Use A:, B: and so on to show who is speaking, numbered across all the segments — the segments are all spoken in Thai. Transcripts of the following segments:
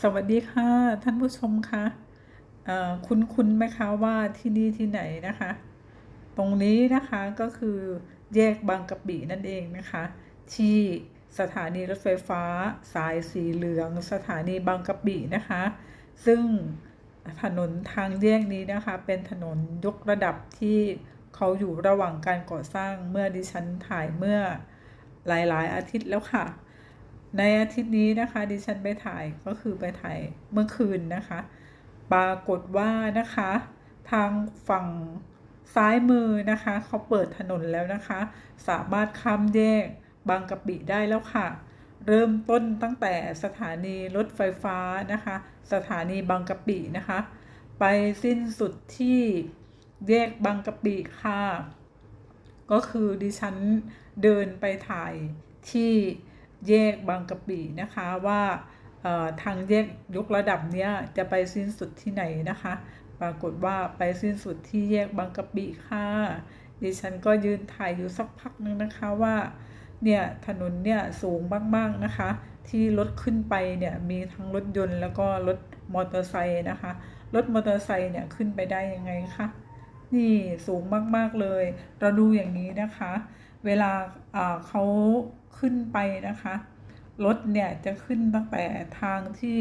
A: สวัสดีค่ะ ท่านผู้ชมคะเอ่อคุณคุณไหมคะว่าที่นี่ที่ไหนนะคะ ตรงนี้นะคะก็คือแยกบางกะปินั่นเองนะคะ ที่สถานีรถไฟฟ้าสายสีเหลือง สถานีบางกะปินะคะ ซึ่งถนนทางแยกนี้นะคะ เป็นถนนยกระดับที่เขาอยู่ระหว่างการก่อสร้างเมื่อดิฉันถ่ายเมื่อหลาย ๆ อาทิตย์แล้วค่ะ ในอาทิตย์นี้นะคะดิฉันไปถ่ายก็คือไปถ่ายเมื่อคืนนะคะ ปรากฏว่านะคะ ทางฝั่งซ้ายมือนะคะเขาเปิดถนนแล้วนะคะ สามารถข้ามแยกบางกะปิได้แล้วค่ะ เริ่มต้นตั้งแต่สถานีรถไฟฟ้านะคะ สถานีบางกะปินะคะ ไปสิ้นสุดที่แยกบางกะปิค่ะ ก็คือดิฉันเดินไปถ่ายที่ แยกบางกะปินะคะว่าทางแยกยกระดับเนี้ยจะไปสิ้นสุดที่ไหนนะคะ ปรากฏว่าไปสิ้นสุดที่แยกบางกะปิค่ะดิฉันก็ยืนถ่ายอยู่สักพักนึงนะคะว่าเนี่ยถนนเนี่ยสูงมากๆนะคะ ที่รถขึ้นไปเนี่ยมีทั้งรถยนต์แล้วก็รถมอเตอร์ไซค์นะคะรถมอเตอร์ไซค์เนี่ยขึ้นไปได้ยังไงคะนี่สูงมากๆเลย เราดูอย่างนี้นะคะ เวลาเขา ขึ้นไปนะคะ รถเนี่ยจะขึ้นตั้งแต่ทางที่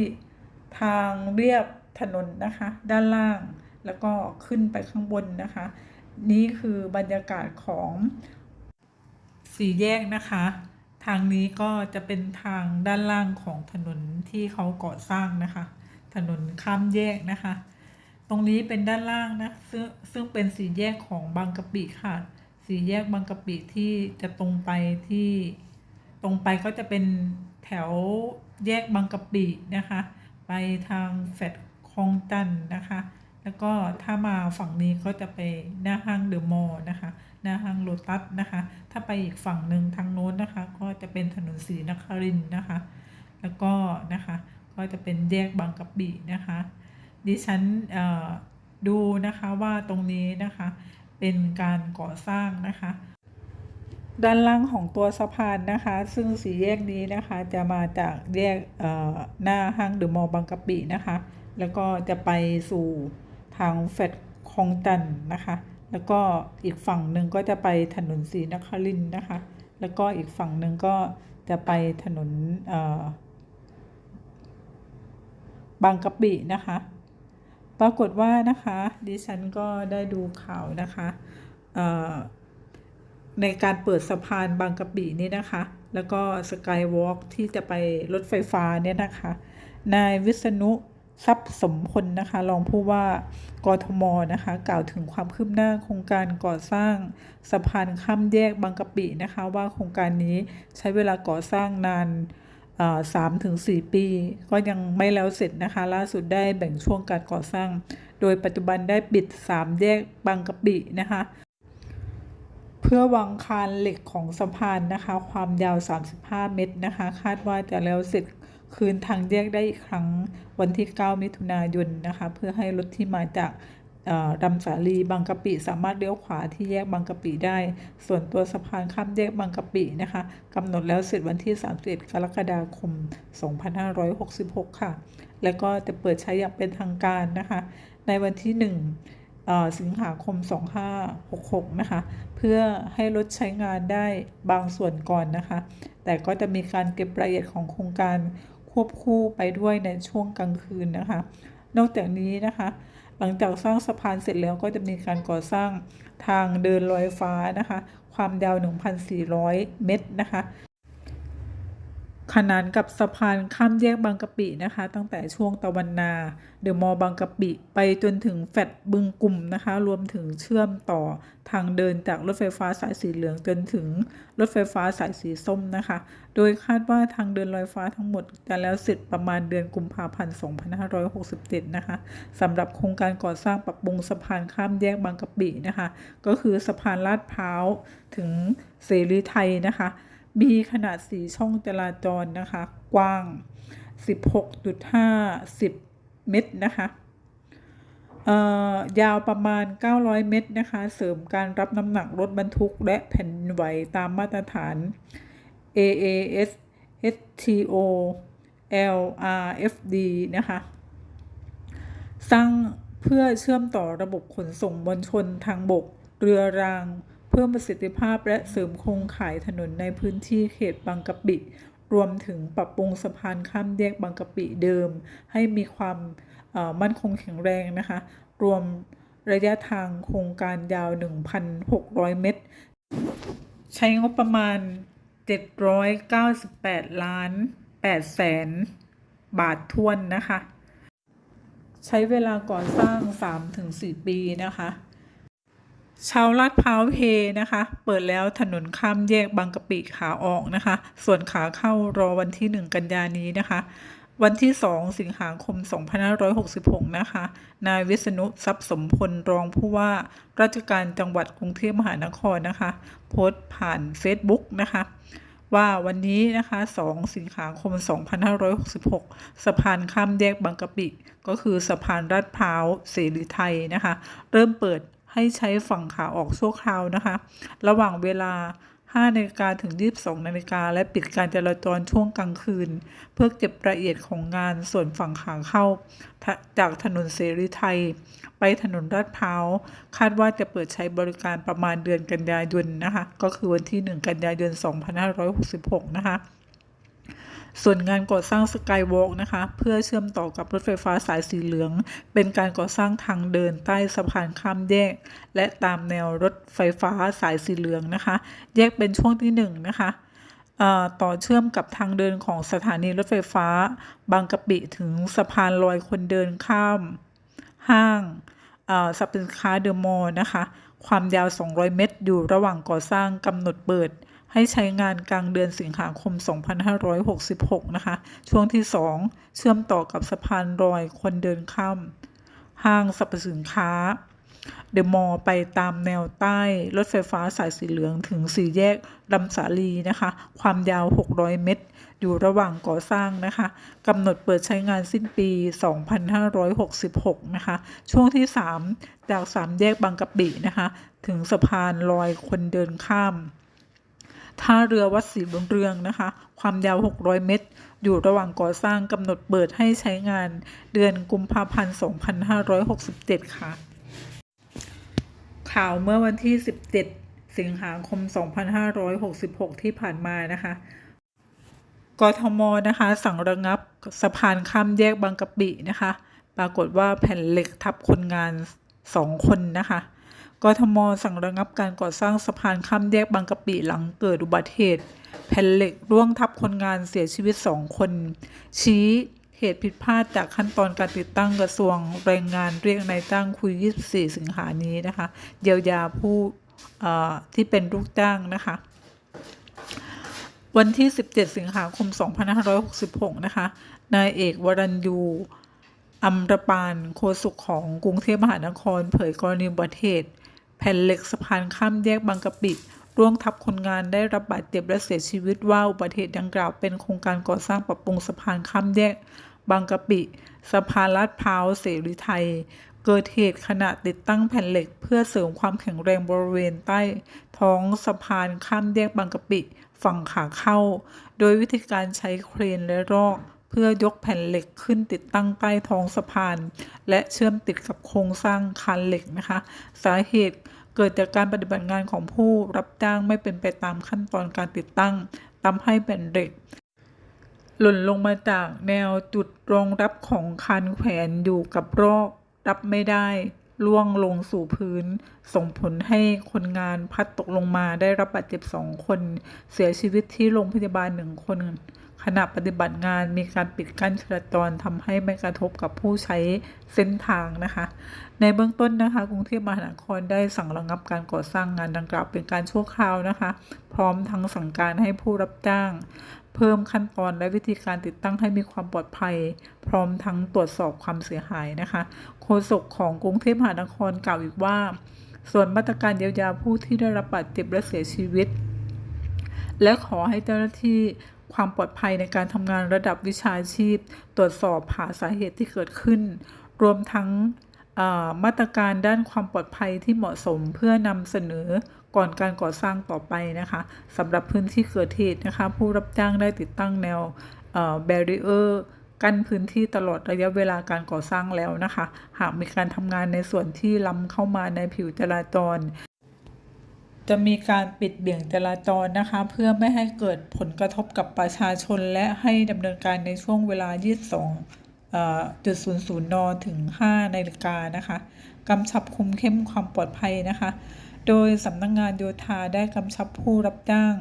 A: ทางเรียบถนนนะคะ ด้านล่างแล้วก็ขึ้นไปข้างบนนะคะ นี่คือบรรยากาศของสี่แยกนะคะ ทางนี้ก็จะเป็นทางด้านล่างของถนนที่เขาก่อสร้างนะคะ ถนนข้ามแยกนะคะ ตรงนี้เป็นด้านล่างนะซึ่งซึ่งเป็นสี่แยกของบางกะปิค่ะ สี่แยกบางกะปิที่จะตรงไปที่ ตรงไปก็จะเป็นแถวแยกบางกะปินะคะ ไปทางแฟดคลองจันนะคะ แล้วก็ถ้ามาฝั่งนี้ก็จะไปหน้าห้างเดอะมอลล์นะคะ หน้าห้างโลตัสนะคะ ถ้าไปอีกฝั่งหนึ่งทางโน้นนะคะ ก็จะเป็นถนนศรีนครินนะคะ แล้วก็นะคะก็จะเป็นแยกบางกะปินะคะ ดิฉันดูนะคะว่าตรงนี้นะคะเป็นการก่อสร้างนะคะ ด้านล่างของตัวสะพานนะคะ ซึ่งสีแยกนี้นะคะจะมาจากแยกหน้าห้างเดอะมอลล์บางกะปินะคะ แล้วก็จะไปสู่ทางแฟดคลองจันนะคะ แล้วก็อีกฝั่งหนึ่งก็จะไปถนนศรีนครินนะคะ แล้วก็อีกฝั่งหนึ่งก็จะไปถนนบางกะปินะคะ ปรากฏว่านะคะดิฉันก็ได้ดูข่าวนะคะ ในการเปิดสะพานบางกะปินี่นะคะ แล้วก็สกายวอล์กที่จะไปรถไฟฟ้าเนี่ยนะคะ นายวิษณุทรัพย์สมพลนะคะรองผู้ว่ากทมนะคะ กล่าวถึงความคืบหน้าโครงการก่อสร้างสะพานข้ามแยกบางกะปินะคะ ว่าโครงการนี้ใช้เวลาก่อสร้างนานสามถึงสี่ปี ก็ยังไม่แล้วเสร็จนะคะ ล่าสุดได้แบ่งช่วงการก่อสร้าง โดยปัจจุบันได้ปิด 3 แยกบางกะปินะคะ พื่อวางคานเหล็กของสะพานนะคะ ความยาว 35 เมตรนะคะ คาดว่าจะแล้วเสร็จคืนทางแยกได้อีกครั้งวันที่ 9 มิถุนายนนะคะ เพื่อให้รถที่มาจากเอ่อดำสาลีบางกะปิสามารถเลี้ยวขวาที่แยกบางกะปิได้ ส่วนตัวสะพานข้ามแยกบางกะปินะคะกำหนดแล้วเสร็จวันที่ 31 กรกฎาคม 2566 ค่ะ แล้วก็จะเปิดใช้อย่างเป็นทางการนะคะ ในวันที่ 1 สิงหาคม 2566 นะคะ เพื่อให้รถใช้งานได้บางส่วนก่อนนะคะ แต่ก็จะมีการเก็บรายละเอียดของโครงการควบคู่ไปด้วยในช่วงกลางคืนนะคะ นอกจากนี้นะคะ หลังจากสร้างสะพานเสร็จแล้วก็จะมีการก่อสร้างทางเดินลอยฟ้านะคะ ความยาว 1,400 เมตรนะคะ ขนานกับสะพานข้ามแยกบางกะปินะคะ ตั้งแต่ช่วงตะวันนาเดอะมอลล์บางกะปิ ไปจนถึงแฟดบึงกลุ่มนะคะ รวมถึงเชื่อมต่อทางเดินจากรถไฟฟ้าสายสีเหลืองจนถึงรถไฟฟ้าสายสีส้มนะคะ โดยคาดว่าทางเดินลอยฟ้าทั้งหมดจะแล้วเสร็จประมาณเดือนกุมภาพันธ์ 2567 นะคะสำหรับโครงการก่อสร้างปรับปรุงสะพานข้ามแยกบางกะปินะคะ ก็คือสะพานลาดพร้าวถึงเสรีไทยนะคะ มีขนาด 4 ช่องจราจรนะคะ กว้าง 16.50 เมตรนะคะยาวประมาณ 900 เมตรนะคะ เสริมการรับน้ำหนักรถบรรทุก และแผ่นไหวตามมาตรฐาน AAS STO LRFD นะคะ สร้างเพื่อเชื่อมต่อระบบขนส่งมวลชนทางบก เรือราง พิ่มประสิทธิภาพและเสริมโครงข่ายถนนในพื้นที่เขตบางกะปิ รวมถึงปรับปรุงสะพานข้ามแยกบางกะปิเดิม ให้มีความมั่นคงแข็งแรงนะคะ รวมระยะทางโครงการยาว 1,600 เมตร ใช้งบประมาณ 798 ล้าน8แสนบาททวนนะคะ ใช้เวลาก่อสร้าง 3-4 ปีนะคะ ชาวลาดพร้าวเพนะคะ เปิดแล้วถนนข้ามแยกบางกะปิขาออกนะคะ ส่วนขาเข้ารอวันที่ 1 กันยานี้นะคะ วันที่ 2 สิงหาคม 2566 นะคะ นายวิษณุทรัพย์สมพลรองผู้ว่าราชการจังหวัดกรุงเทพมหานครนะคะ โพสต์ผ่าน Facebook นะคะว่าวันนี้นะคะ 2 สิงหาคม 2566 สะพานข้ามแยกบางกะปิ ก็คือสะพานลาดพร้าวเสรีไทยนะคะ เริ่มเปิด ให้ใช้ฝั่งขาออกชั่วคราวนะคะ ระหว่างเวลา5นาฬิกาถึง 22นาฬิกาและปิดการจราจรช่วงกลางคืน เพื่อเก็บรายละเอียดของงานส่วนฝั่งขาเข้า จากถนนเสรีไทย ไปถนนลาดพร้าว คาดว่าจะเปิดใช้บริการประมาณเดือนกันยายนนะคะ ก็คือวันที่ 1 กันยายน 2566 นะคะ ส่วนงานก่อสร้างสกายวอล์กนะคะ เพื่อเชื่อมต่อกับรถไฟฟ้าสายสีเหลือง เป็นการก่อสร้างทางเดินใต้สะพานข้ามแยก และตามแนวรถไฟฟ้าสายสีเหลืองนะคะ แยกเป็นช่วงที่1นงนะคะต่อเชื่อมกับทางเดินของสถานีรถไฟฟ้า บางกะปิถึงสะพานลอยคนเดินข้าม ห้างสรรพสินค้าเดอะมอลล์นะคะ ความยาว 200 เมตร อยู่ระหว่างก่อสร้างกำหนดเปิด ให้ใช้งานกลางเดือนสิงหาคม 2566 นะคะ ช่วงที่ 2 เชื่อมต่อกับสะพานลอยคนเดินข้ามห้างสรรพสินค้า เดอะมอลไปตามแนวใต้ รถไฟฟ้าสายสีเหลืองถึงสี่แยกลำสาลีนะคะ ความยาว 600 เมตร อยู่ระหว่างก่อสร้างนะคะกำหนดเปิดใช้งานสิ้นปี 2566 นะคะ ช่วงที่ 3 จาก 3 แยกบางกะปินะคะ ถึงสะพานลอยคนเดินข้าม ท่าเรือวัดศรีบุญเรืองนะคะ ความยาว 600 เมตร อยู่ระหว่างก่อสร้างกำหนดเปิดให้ใช้งานเดือนกุมภาพันธ์ 2567 ค่ะ ข่าวเมื่อวันที่ 17 สิงหาคม 2566 ที่ผ่านมานะคะกทมนะคะ สั่งระงับสะพานข้ามแยกบางกะปินะคะ ปรากฏว่าแผ่นเหล็กทับคนงาน2คนนะคะ กทมสั่งระงับการก่อสร้างสะพานข้ามแยกบางกะปิหลังเกิดอุบัติเหตุ แผ่นเหล็กร่วงทับคนงานเสียชีวิต2คน ชี้เหตุผิดพลาดจากขั้นตอนการติดตั้งกระทรวงแรงงานเรียกนายจ้างคุย 24 สิงหานี้นะคะ เยียวยาผู้ที่เป็นลูกจ้างนะคะ วันที่ 17 สิงหาคม 2566 นะคะ นายเอกวรัญยูอัมรปานโฆษกของกรุงเทพมหานคร เผยกรณีอุบัติเหตุ แผ่นเหล็กสะพานข้ามแยกบางกะปิร่วงทับคนงานได้รับบาดเจ็บและเสียชีวิตว่าอุบัติเหตุดังกล่าวเป็นโครงการก่อสร้างปรับปรุงสะพานข้ามแยก บางกะปิสะพานลาดพร้าวเสรีไทย เกิดเหตุขณะติดตั้งแผ่นเหล็ก เพื่อเสริมความแข็งแรงบริเวณใต้ ท้องสะพานข้ามแยกบางกะปิ ฝั่งขาเข้า โดยวิธีการใช้เครนและรอก เพื่อยกแผ่นเหล็กขึ้นติดตั้งใต้ท้องสะพาน และเชื่อมติดกับโครงสร้างคานเหล็กนะคะ สาเหตุเกิดจากการปฏิบัติงานของผู้รับจ้างไม่เป็นไปตามขั้นตอนการติดตั้งทำให้แผ่นเหล็ก หล่นลงมาจากแนวจุดรองรับของคันแขวนอยู่กับรอกรับไม่ได้ล่วงลงสู่พื้น ส่งผลให้คนงานพัดตกลงมาได้รับบาดเจ็บสองคน เสียชีวิตที่โรงพยาบาลหนึ่งคน ขณะปฏิบัติงานมีการปิดกั้นจราจรทำให้ไม่กระทบกับผู้ใช้เส้นทางนะคะ ในเบื้องต้นนะคะกรุงเทพมหานครได้สั่งระงับการก่อสร้างงานดังกล่าวเป็นการชั่วคราวนะคะ พร้อมทั้งสั่งการให้ผู้รับจ้าง เพิ่มขั้นตอนและวิธีการติดตั้งให้มีความปลอดภัย พร้อมทั้งตรวจสอบความเสียหายนะคะโฆษกของกรุงเทพมหานครกล่าวอีกว่า ส่วนมาตรการเยียวยาผู้ที่ได้รับบาดเจ็บและเสียชีวิตและขอให้เจ้าหน้าที่ ความปลอดภัยในการทำงานระดับวิชาชีพ ตรวจสอบหาสาเหตุที่เกิดขึ้น รวมทั้งมาตรการด้านความปลอดภัยที่เหมาะสมเพื่อนำเสนอก่อนการก่อสร้างต่อไปนะคะสำหรับพื้นที่เกิดเหตุนะคะ ผู้รับจ้างได้ติดตั้งแนวแบรีเออร์กั้นพื้นที่ตลอดระยะเวลาการก่อสร้างแล้วนะคะ หากมีการทำงานในส่วนที่ล้ำเข้ามาในผิวจราจร จะมีการปิดเบี่ยงจราจรนะคะ เพื่อไม่ให้เกิดผลกระทบกับประชาชน และให้ดำเนินการในช่วงเวลา 22เอ่อจุด00 น ถึง 5 นาฬิกานะคะกำชับคุมเข้มความปลอดภัยนะคะ โดยสำนักงงานโยธาได้กำชับผู้รับจ้าง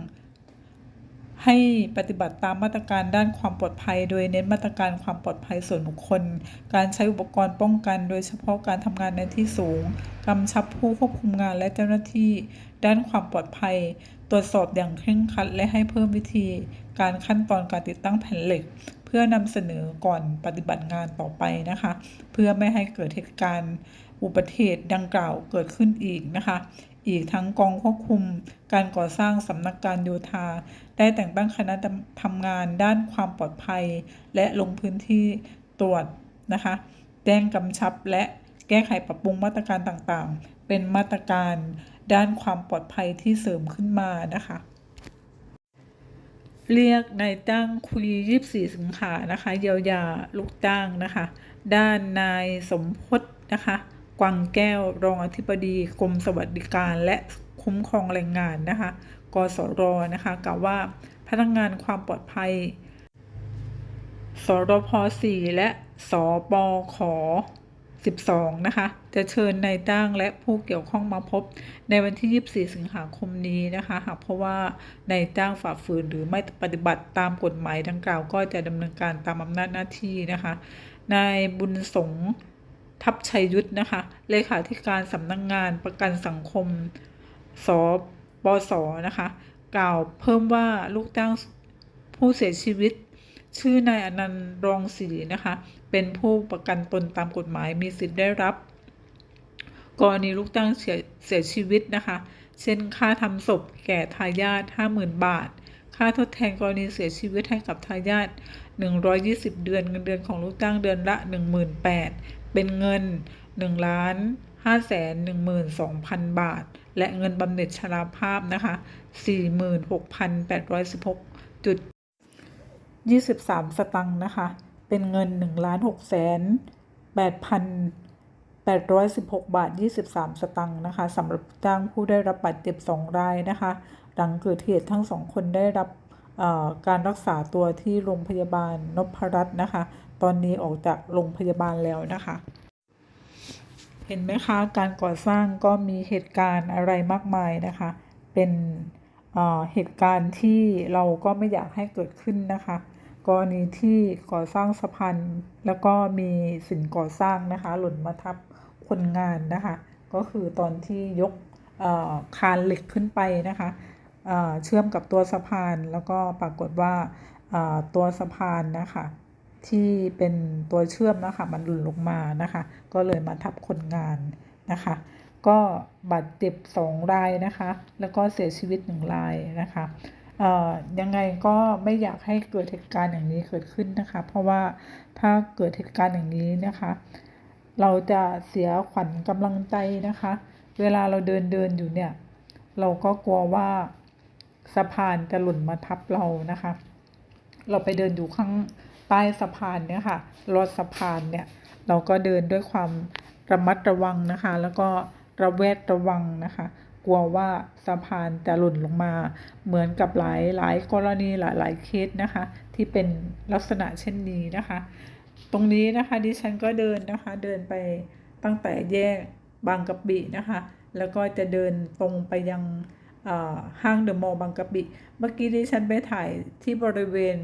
A: ให้ปฏิบัติตามมาตรการด้านความปลอดภัย โดยเน้นมาตรการความปลอดภัยส่วนบุคคล การใช้อุปกรณ์ป้องกัน โดยเฉพาะการทำงานในที่สูง กำชับผู้ควบคุมงานและเจ้าหน้าที่ ด้านความปลอดภัย ตรวจสอบอย่างเคร่งครัด และให้เพิ่มวิธี การขั้นตอนการติดตั้งแผ่นเหล็ก เพื่อนำเสนอก่อนปฏิบัติงานต่อไปนะคะ เพื่อไม่ให้เกิดเหตุการณ์อุบัติเหตุดังกล่าวเกิดขึ้นอีกนะคะ อีกทั้งกองควบคุมการก่อสร้างสำนักการโยธา ได้แต่งตั้งคณะทำงานด้านความปลอดภัย และลงพื้นที่ตรวจนะคะ แจ้งกำชับและแก้ไขปรับปรุงมาตรการต่างๆ เป็นมาตรการด้านความปลอดภัยที่เสริมขึ้นมานะคะ เรียกนายจ้างคุย 24 สิงหานะคะเยียวยาลูกจ้างนะคะ ด้านนายสมพศนะคะ กวังแก้ว รองอธิบดีกรมสวัสดิการและคุ้มครองแรงงานนะคะ กสรนะคะกล่าวว่าพนักงานความปลอดภัย สรพ 4 และสปข12 นะคะ จะเชิญนายจ้างและผู้เกี่ยวข้องมาพบในวันที่ 24 สิงหาคมนี้นะคะ หากเพราะว่านายจ้างฝ่าฝืนหรือไม่ปฏิบัติตามกฎหมายดังกล่าวก็จะดำเนินการตามอำนาจหน้าที่นะคะ นายบุญสง ทัพชัยยุทธนะคะเลขาธิการสำนักงงานประกันสังคมสปสนะคะ กล่าวเพิ่มว่าลูกจ้างผู้เสียชีวิต ชื่อนายอนันต์รองศรีนะคะ เป็นผู้ประกันตนตามกฎหมายมีสิทธิ์ได้รับ กรณีลูกจ้างเสียเสียชีวิตนะคะ เช่นค่าทำศพแก่ทายาท50,000 บาท ค่าทดแทนกรณีเสียชีวิตให้กับทายาท120 เดือนเงินเดือนของลูกจ้างเดือนละ 18,000 เป็นเงิน1ล้าน5 1 2 0 0 0 บาท และเงินบำเหน็จชราภาพนะคะ 46,816จุด23 สตังค์นะคะ เป็นเงิน1ล้าน6แสน8,816 บาท 23 สตังค์นะคะสำหรับจ้างผู้ได้รับบาดเจ็บ 2 รายนะคะ หลังเกิดเหตุทั้งสองคนได้รับการรักษาตัวที่โรงพยาบาลนพรัตน์นะคะ ตอนนี้ออกจากโรงพยาบาลแล้วนะคะ เห็นไหมคะการก่อสร้างก็มีเหตุการณ์อะไรมากมายนะคะ เป็นเหตุการณ์ที่เราก็ไม่อยากให้เกิดขึ้นนะคะกรณีที่ก่อสร้างสะพานแล้วก็มีสิ่งก่อสร้างนะคะ หล่นมาทับคนงานนะคะ ก็คือตอนที่ยกคานเหล็กขึ้นไปนะคะเชื่อมกับตัวสะพานแล้วก็ปรากฏว่าตัวสะพานนะคะ ที่เป็นตัวเชื่อมนะคะมันหล่นลงมานะคะ ก็เลยมาทับคนงานนะคะ ก็บาดเจ็บสองรายนะคะ แล้วก็เสียชีวิตหนึ่งรายนะคะยังไงก็ไม่อยากให้เกิดเหตุการณ์อย่างนี้เกิดขึ้นนะคะ เพราะว่าถ้าเกิดเหตุการณ์อย่างนี้นะคะ เราจะเสียขวัญกำลังใจนะคะ เวลาเราเดินเดินอยู่เนี่ย เราก็กลัวว่าสะพานจะหล่นมาทับเรานะคะ เราไปเดินอยู่ข้าง ใต้สะพานเนี่ยค่ะรอดสะพานเนี่ยเราก็เดินด้วยความระมัดระวังนะคะ แล้วก็ระแวดระวังนะคะ กลัวว่าสะพานจะหล่นลงมา เหมือนกับหลายหลายกรณีหลายหลายเคสนะคะ ที่เป็นลักษณะเช่นนี้นะคะ ตรงนี้นะคะดิฉันก็เดินนะคะเดินไปตั้งแต่แยกบางกะปินะคะ แล้วก็จะเดินตรงไปยังห้างเดอะมอลล์บางกะปิ เมื่อกี้ที่ฉันไปถ่ายที่บริเวณ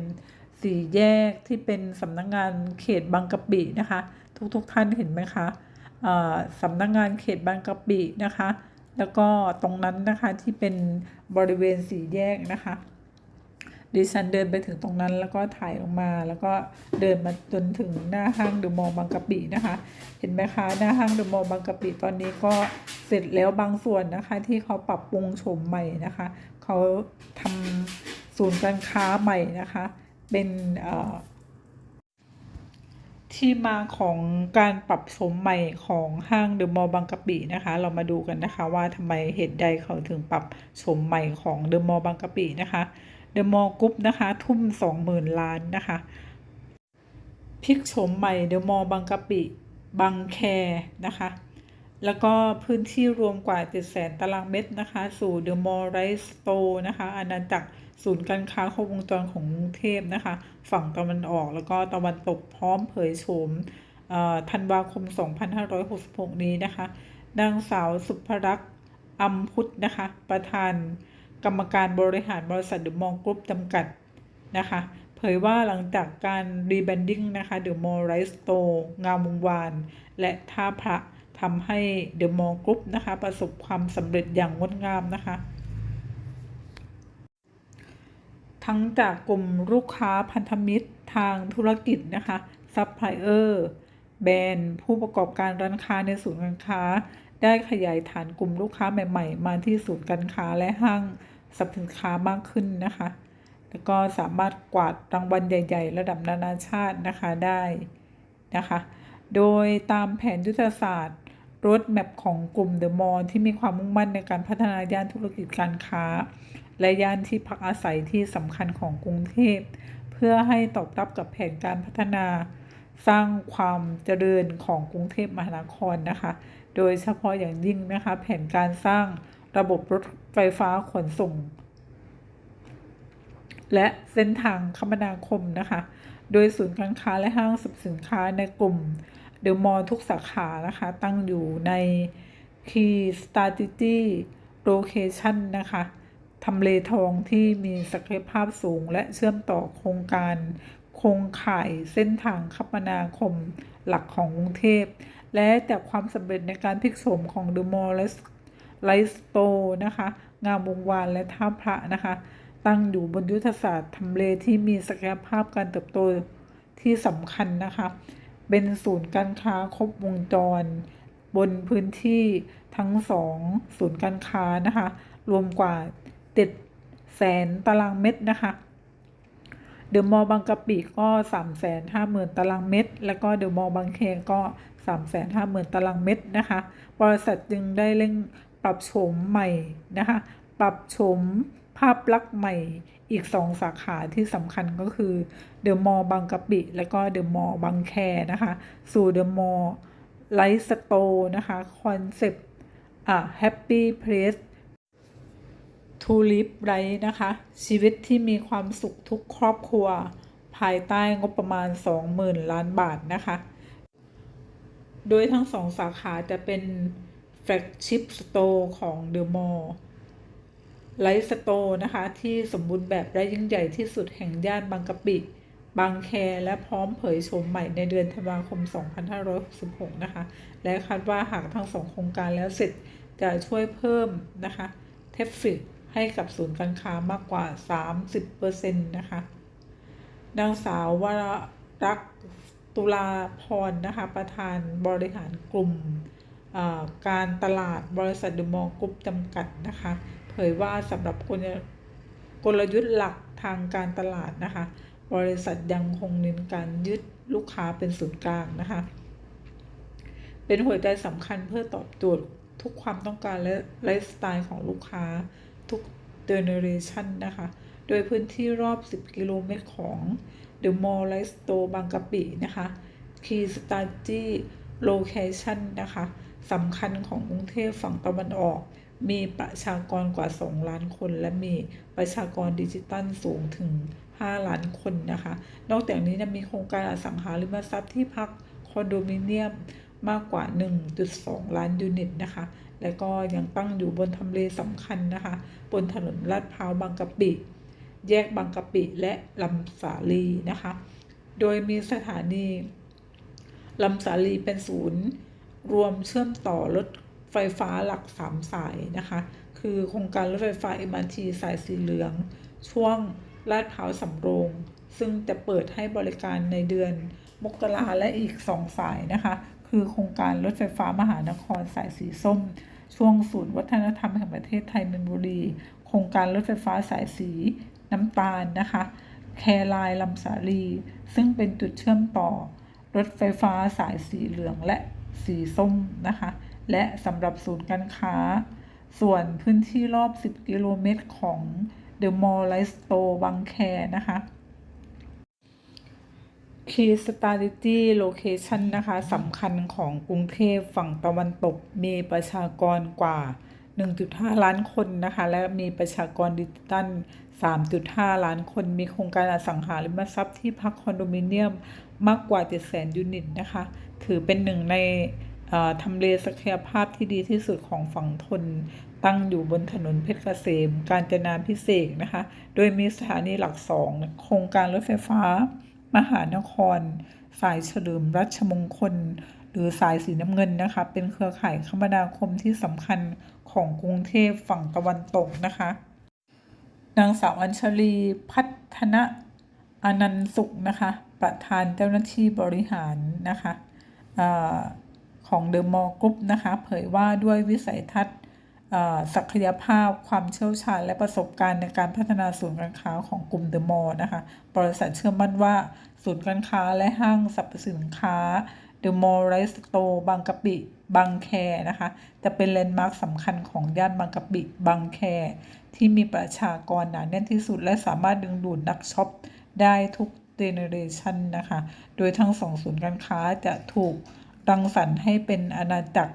A: สี่แยกที่เป็นสำนักงงานเขตบางกะปินะคะ ทุกๆทท่านเห็นไหมคะสำนักงงานเขตบางกะปินะคะ แล้วก็ตรงนั้นนะคะที่เป็นบริเวณสี่แยกนะคะดิฉันเดินไปถึงตรงนั้นแล้วก็ถ่ายออกมาแล้วก็เดินมาจนถึงหน้าห้างดอะมอลล์บางกะปินะคะ เห็นไหมคะหน้าห้างดอะมอลล์บางกะปิตอนนี้ก็เสร็จแล้วบางส่วนนะคะ ที่เขาปรับปรุงโฉมใหม่นะคะเขาทำศูนย์การค้าใหม่นะคะ เป็นที่มาของการปรับโฉมใหม่ของห้างเดอะมอลล์บางกะปินะคะ เรามาดูกันนะคะว่าทำไมเหตุใดเขาถึงปรับโฉมใหม่ของเดอะมอลล์บางกะปินะคะเดอะมอลล์กรุ๊ปนะคะทุ่ม 20,000 ล้านนะคะพลิกโฉมใหม่เดอะมอลล์บางกะปิบางแคนะคะแล้วก็พื้นที่รวมกว่า700,000ตารางเมตรนะคะ สู่เดอะมอลล์ไรสโตนะคะอาณาจักร ศูนย์การค้าครบวงจรของกรุงเทพนะคะ ฝั่งตะวันออกแล้วก็ตะวันตกพร้อมเผยโฉมธันวาคม 2566 นี้นะคะ นางสาวสุภรักษ์อัมพุทธนะคะ ประธานกรรมการบริหารบริษัทเดอะมอลล์กรุ๊ปจำกัดนะคะ เผยว่าหลังจากการรีแบรนดิ้งนะคะเดอะมอลล์ไรสโตงามวงวาน และท่าพระทำให้เดอะมอลล์กรุ๊ปนะคะ ประสบความสำเร็จอย่างงดงามนะคะ ทั้งจากกลุ่มลูกค้าพันธมิตรทางธุรกิจนะคะซัพพลายเออร์แบรนด์ผู้ประกอบการร้านค้าในศูนย์การค้า ได้ขยายฐานกลุ่มลูกค้าใหม่ๆ มาที่ศูนย์การค้าและห้างสรรพสินค้ามากขึ้นนะคะ แล้วก็สามารถกวาดรางวัลใหญ่ ๆ ระดับนานาชาตินะคะได้นะคะ โดยตามแผนยุทธศาสตร์รถแมพของกลุ่มเดอะมอลล์ที่มีความมุ่งมั่นในการพัฒนาย่านธุรกิจการค้า และย่านที่พักอาศัยที่สำคัญของกรุงเทพ เพื่อให้ตอบรับกับแผนการพัฒนา สร้างความเจริญของกรุงเทพมหานครนะคะ โดยเฉพาะอย่างยิ่งนะคะแผนการสร้างระบบรถไฟฟ้าขนส่ง และเส้นทางคมนาคมนะคะ โดยศูนย์การค้าและห้างสรรพสินค้าในกลุ่มเดอะมอลล์ทุกสาขานะคะ ตั้งอยู่ใน Key Strategy Location นะคะ ทำเลทองที่มีศักยภาพสูง และเชื่อมต่อโครงการโครงข่ายเส้นทางคมนาคมหลักของกรุงเทพ และจากความสำเร็จในการพลิกโฉมของเดอะมอลล์ไลสโตนะคะ งามวงวานและท่าพระนะคะ ตั้งอยู่บนยุทธศาสตร์ทำเลที่มีศักยภาพการเติบโตที่สำคัญนะคะ เป็นศูนย์การค้าครบวงจร บนพื้นที่ทั้งสองศูนย์การค้านะคะ รวมกว่า เจ็ดแสนตารางเมตรนะคะเดอะมอลล์บางกะปิก็3ามแสนห้าหมื่นตารางเมตร แล้วก็เดอะมอลล์บางแคก็3ามแสนห้าหมื่นตารางเมตรนะคะบริษัทจึงได้เร่งปรับโฉมใหม่นะคะปรับโฉมภาพลักษณ์ใหม่อีก2สาขาที่สำคัญก็คือเดอะมอลล์บางกะปิ และก็เดอะมอลล์บางแคนะคะสู่เดอะมอลล์ไลท์สโตนะคะคอนเซปต์อ่าแฮปปี้เพลส ทูลิปไรนะคะ ชีวิตที่มีความสุขทุกครอบครัว ภายใต้งบประมาณ 20,000 ล้านบาทนะคะ โดยทั้งสองสาขาจะเป็นแฟลกชิพสโตร์ของเดอะมอลล์ไลท์สโตร์นะคะ ที่สมบูรณ์แบบและยิ่งใหญ่ที่สุดแห่งย่านบางกะปิ บางแคและพร้อมเผยโฉมใหม่ในเดือนธันวาคม 2566 นะคะ และคาดว่าหากทั้งสองโครงการแล้วเสร็จจะช่วยเพิ่มนะคะเทฟฟิก ให้กับศูนย์การค้ามากกว่า 30%นะคะ นางสาววรรักตุลาพรนะคะ ประธานบริหารกลุ่มการตลาดบริษัทดอะมอลล์กรุ๊ปจำกัดนะคะ เผยว่าสำหรับกลกลยุทธ์หลักทางการตลาดนะคะ บริษัทยังคงเน้นการยึดลูกค้าเป็นศูนย์กลางนะคะ เป็นหัวใจสำคัญเพื่อตอบโจทย์ทุกความต้องการและไลฟ์สไตล์ของลูกค้า ทุกเจเนอเรชันนะคะ โดยพื้นที่รอบ 10 กิโลเมตรของ The Mall l i f e Store บางกะปินะคะ Key Strategy Location นะคะสำคัญของกรุงเทพฝั่งตะวันออก มีประชากรกว่า 2 ล้านคน และมีประชากรดิจิตัลสูงถึง 5 ล้านคนนะคะ นอกจากนี้ยังมีโครงการอสังหาริมทรัพย์ที่พักคอนโดมิเนียมมากกว่า 1.2 ล้านยูนิตนะคะ และก็ยังตั้งอยู่บนทำเลสำคัญนะคะ บนถนนลาดพร้าวบางกะปิ แยกบางกะปิและลำสาลีนะคะ โดยมีสถานีลำสาลีเป็นศูนย์ รวมเชื่อมต่อรถไฟฟ้าหลัก 3 สายนะคะ คือโครงการรถไฟฟ้า MRT สายสีเหลือง ช่วงลาดพร้าวสำโรง ซึ่งจะเปิดให้บริการในเดือนมกราและอีก 2 สายนะคะ คือโครงการรถไฟฟ้ามหานครสายสีส้ม ช่วงศูนย์วัฒนธรรมแห่งประเทศไทยมินบุรี โครงการรถไฟฟ้าสายสีน้ำตาลนะคะ แครายลำสาลี ซึ่งเป็นจุดเชื่อมต่อ รถไฟฟ้าสายสีเหลืองและสีส้มนะคะ และสำหรับศูนย์การค้า ส่วนพื้นที่รอบ 10 กิโลเมตรของเดอะมอลล์ไลฟ์สโตร์บางแคนะคะ Key Strategy Location นะคะสำคัญของกรุงเทพฝั่งตะวันตกมีประชากรกว่า 1.5 ล้านคนนะคะ และมีประชากรดิจิตัล 3.5 ล้านคน มีโครงการอสังหาริมทรัพย์ที่พักคอนโดมิเนียมมากกว่า 700,000 ยูนิตนะคะ ถือเป็นหนึ่งในทำเลศักยภาพที่ดีที่สุดของฝั่งทน ตั้งอยู่บนถนนเพชรเกษม การจนาพิเศษกนะคะ โดยมีสถานีหลักสองโครงการรถไฟฟ้า มหานคร สายเฉลิมรัชมงคล หรือสายสีน้ำเงินนะคะ เป็นเครือข่ายคมนาคมที่สำคัญของกรุงเทพฝั่งตะวันตกนะคะ นางสาวอัญชลีพัฒนะอนันสุขนะคะ ประธานเจ้าหน้าที่บริหารนะคะอของเดอะมอลล์กรุ๊ปนะคะ เผยว่าด้วยวิสัยทัศน์ ศักยภาพความเชี่ยวชาญ และประสบการณ์ในการพัฒนาศูนย์การค้าของกลุ่มเดอะมอลล์นะคะ บริษัทเชื่อมั่นว่าศูนย์การค้าและห้างสรรพสินค้าเดอะมอลล์ไรสโตบางกะปิบางแคนะคะ จะเป็นแลนด์มาร์คสำคัญของย่านบางกะปิบางแค ที่มีประชากรหนาแน่นที่สุด และสามารถดึงดูดนักช็อปได้ทุกเจเนเรชันนะคะ โดยทั้งสองศูนย์การค้าจะถูกรังสรรค์ให้เป็นอาณาจักร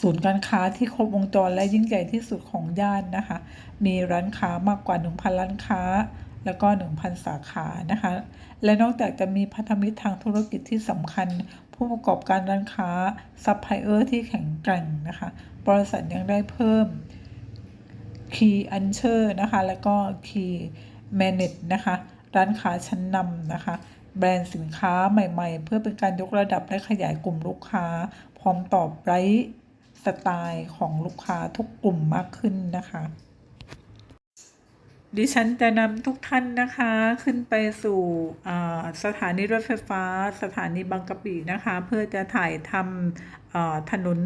A: ศูนย์การค้าที่ครบวงจรและยิ่งใหญ่ที่สุดของย่านนะคะ มีร้านค้ามากกว่า 1,000 ร้านค้า แล้วก็ 1,000 สาขานะคะ และนอกจากจะมีพันธมิตรทางธุรกิจที่สำคัญ ผู้ประกอบการร้านค้าซัพพลายเออร์ที่แข็งแกร่งนะคะ บริษัทยังได้เพิ่ม Key a n c h o r นะคะ แล้วก็ Key Manage นะคะ ร้านค้าชั้นนำนะคะ แบรนด์สินค้าใหม่ ๆ เพื่อเป็นการยกระดับและขยายกลุ่มลูกค้า พร้อมตอบไร้ สไตล์ของลูกค้าทุกกลุ่มมากขึ้นนะคะ ดิฉันจะนำทุกท่านนะคะขึ้นไปสู่สถานีรถไฟฟ้า สถานีบางกะปินะคะ เพื่อจะถ่ายทำถนน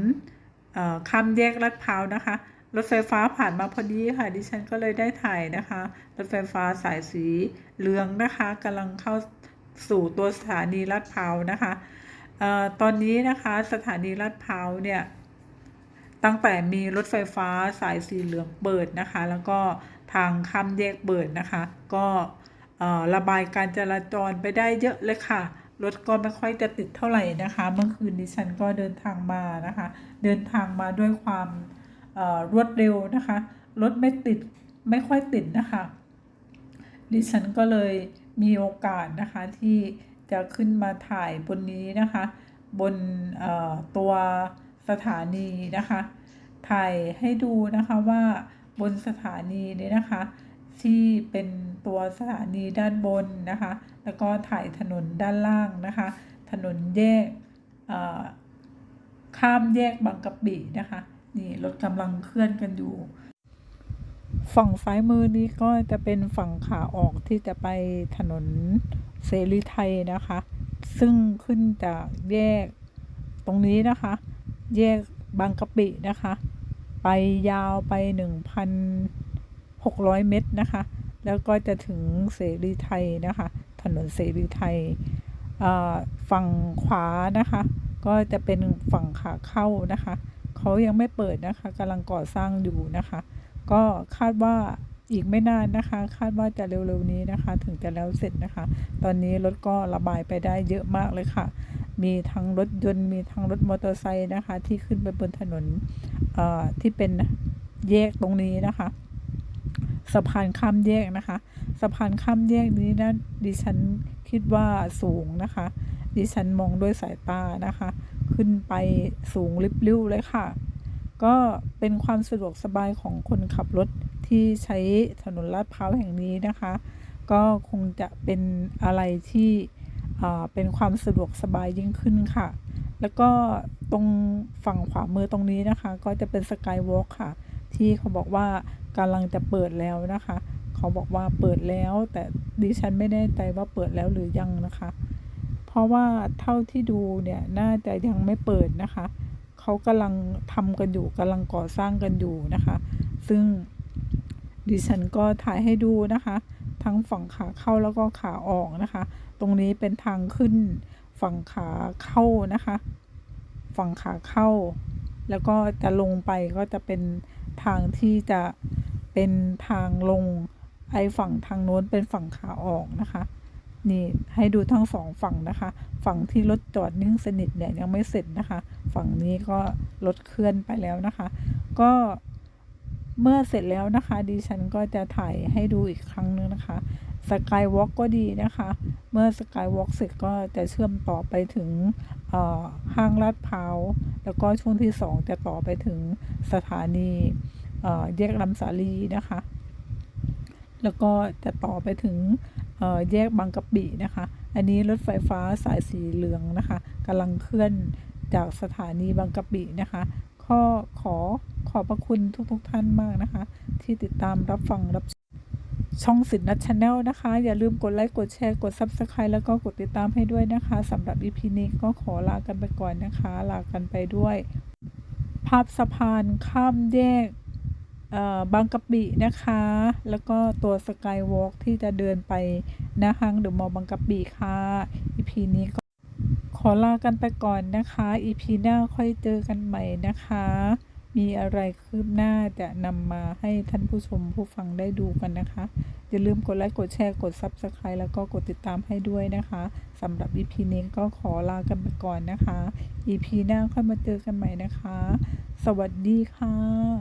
A: อ่าข้ามแยกลาดพร้าวนะคะรถไฟฟ้าผ่านมาพอดีค่ะดิฉันก็เลยได้ถ่ายนะคะรถไฟฟ้าสายสีเหลืองนะคะกำลังเข้าสู่ตัวสถานีลาดพร้าวนะคะออตอนนี้นะคะสถานีลาดพร้าวเนี่ย ตั้งแต่มีรถไฟฟ้าสายสีเหลืองเปิดนะคะ แล้วก็ทางข้ามแยกเปิดนะคะ ก็ระบายการจราจรไปได้เยอะเลยค่ะ รถก็ไม่ค่อยจะติดเท่าไหร่นะคะ เมื่อคืนดิฉันก็เดินทางมานะคะ เดินทางมาด้วยความรวดเร็วนะคะ รถไม่ติดไม่ค่อยติดนะคะ ดิฉันก็เลยมีโอกาสนะคะที่จะขึ้นมาถ่ายบนนี้นะคะ บนตัว สถานีนะคะถ่ายให้ดูนะคะว่าบนสถานีนี้นะคะ ที่เป็นตัวสถานีด้านบนนะคะ แล้วก็ถ่ายถนนด้านล่างนะคะ ถนนแยกข้ามแยกบางกะปินะคะ นี่รถกำลังเคลื่อนกันอยู่ ฝั่งซ้ายมือนี้ก็จะเป็นฝั่งขาออกที่จะไปถนนเสรีไทยนะคะ ซึ่งขึ้นจากแยกตรงนี้นะคะ แยกบางกะปินะคะ ไปยาวไป 1,600 เมตรนะคะ แล้วก็จะถึงเสรีไทยนะคะ ถนนเสรีไทยฝั่งขวานะคะ ก็จะเป็นฝั่งขาเข้านะคะเขายังไม่เปิดนะคะกำลังก่อสร้างอยู่นะคะ ก็คาดว่าอีกไม่นานนะคะ คาดว่าจะเร็วๆนี้นะคะ ถึงจะแล้วเสร็จนะคะ ตอนนี้รถก็ระบายไปได้เยอะมากเลยค่ะ มีทั้งรถยนต์มีทั้งรถมอเตอร์ไซค์นะคะ ที่ขึ้นไปบนถนนที่เป็นแยกตรงนี้นะคะสะพานข้ามแยกนะคะ สะพานข้ามแยกนี้นะดิฉันคิดว่าสูงนะคะ ดิฉันมองด้วยสายตานะคะ ขึ้นไปสูงลิบลิ่วเลยค่ะ ก็เป็นความสะดวกสบายของคนขับรถที่ใช้ถนนลาดพร้าวแห่งนี้นะคะ ก็คงจะเป็นอะไรที่ เป็นความสะดวกสบายยิ่งขึ้นค่ะ แล้วก็ตรงฝั่งขวามือตรงนี้นะคะ ก็จะเป็นสกายวอล์กค่ะ ที่เขาบอกว่ากำลังจะเปิดแล้วนะคะ เขาบอกว่าเปิดแล้ว แต่ดิฉันไม่แน่ใจว่าเปิดแล้วหรือยังนะคะ เพราะว่าเท่าที่ดูเนี่ยน่าจะยังไม่เปิดนะคะ เขากำลังทำกันอยู่กำลังก่อสร้างกันอยู่นะคะ ซึ่งดิฉันก็ถ่ายให้ดูนะคะ ทั้งฝั่งขาเข้าแล้วก็ขาออกนะคะ ตรงนี้เป็นทางขึ้นฝั่งขาเข้านะคะ ฝั่งขาเข้า แล้วก็จะลงไปก็จะเป็นทางที่จะเป็นทางลงไอฝั่งทางโน้นเป็นฝั่งขาออกนะคะ นี่ให้ดูทั้งสองฝั่งนะคะ ฝั่งที่รถจอดนิ่งสนิทเนี่ยยังไม่เสร็จนะคะ ฝั่งนี้ก็รถเคลื่อนไปแล้วนะคะ ก็ เมื่อเสร็จแล้วนะคะดิฉันก็จะถ่ายให้ดูอีกครั้งนึงนะคะสกายวอล์กก็ดีนะคะ เมื่อสกายวอล์กเสร็จก็จะเชื่อมต่อไปถึงห้างลาดพร้าวแล้วก็ช่วงที่สองจะต่อไปถึงสถานีแยกลำสาลีนะคะ แล้วก็จะต่อไปถึงแยกบางกะปินะคะ อันนี้รถไฟฟ้าสายสีเหลืองนะคะกำลังเคลื่อนจากสถานีบางกะปินะคะ ข้อขอ ขอบพระคุณทุกๆทท่านมากนะคะ ที่ติดตามรับฟังรับชมช่องสินนัทชาแนลนะคะ อย่าลืมกดไลค์กดแชร์กด Subscribe แล้วก็กดติดตามให้ด้วยนะคะสำหรับ EP นี้ก็ขอลากันไปก่อนนะคะ ลากันไปด้วย ภาพสะพานข้ามแยกบางกะปินะคะ แล้วก็ตัวสกายวอล์กที่จะเดินไปหนะห้างเดอะมอลล์บางกะปิค่ะ EP นี้ก็ขอลากันไปก่อนนะคะ EP หน้าค่อยเจอกันใหม่นะคะ มีอะไรคืบหน้าจะนำมาให้ท่านผู้ชมผู้ฟังได้ดูกันนะคะ อย่าลืมกดไลค์กดแชร์กด Subscribe แล้วก็กดติดตามให้ด้วยนะคะสำหรับ EP นี้ก็ขอลากันไปก่อนนะคะ EP หน้าค่อยมาเจอกันใหม่นะคะ สวัสดีค่ะ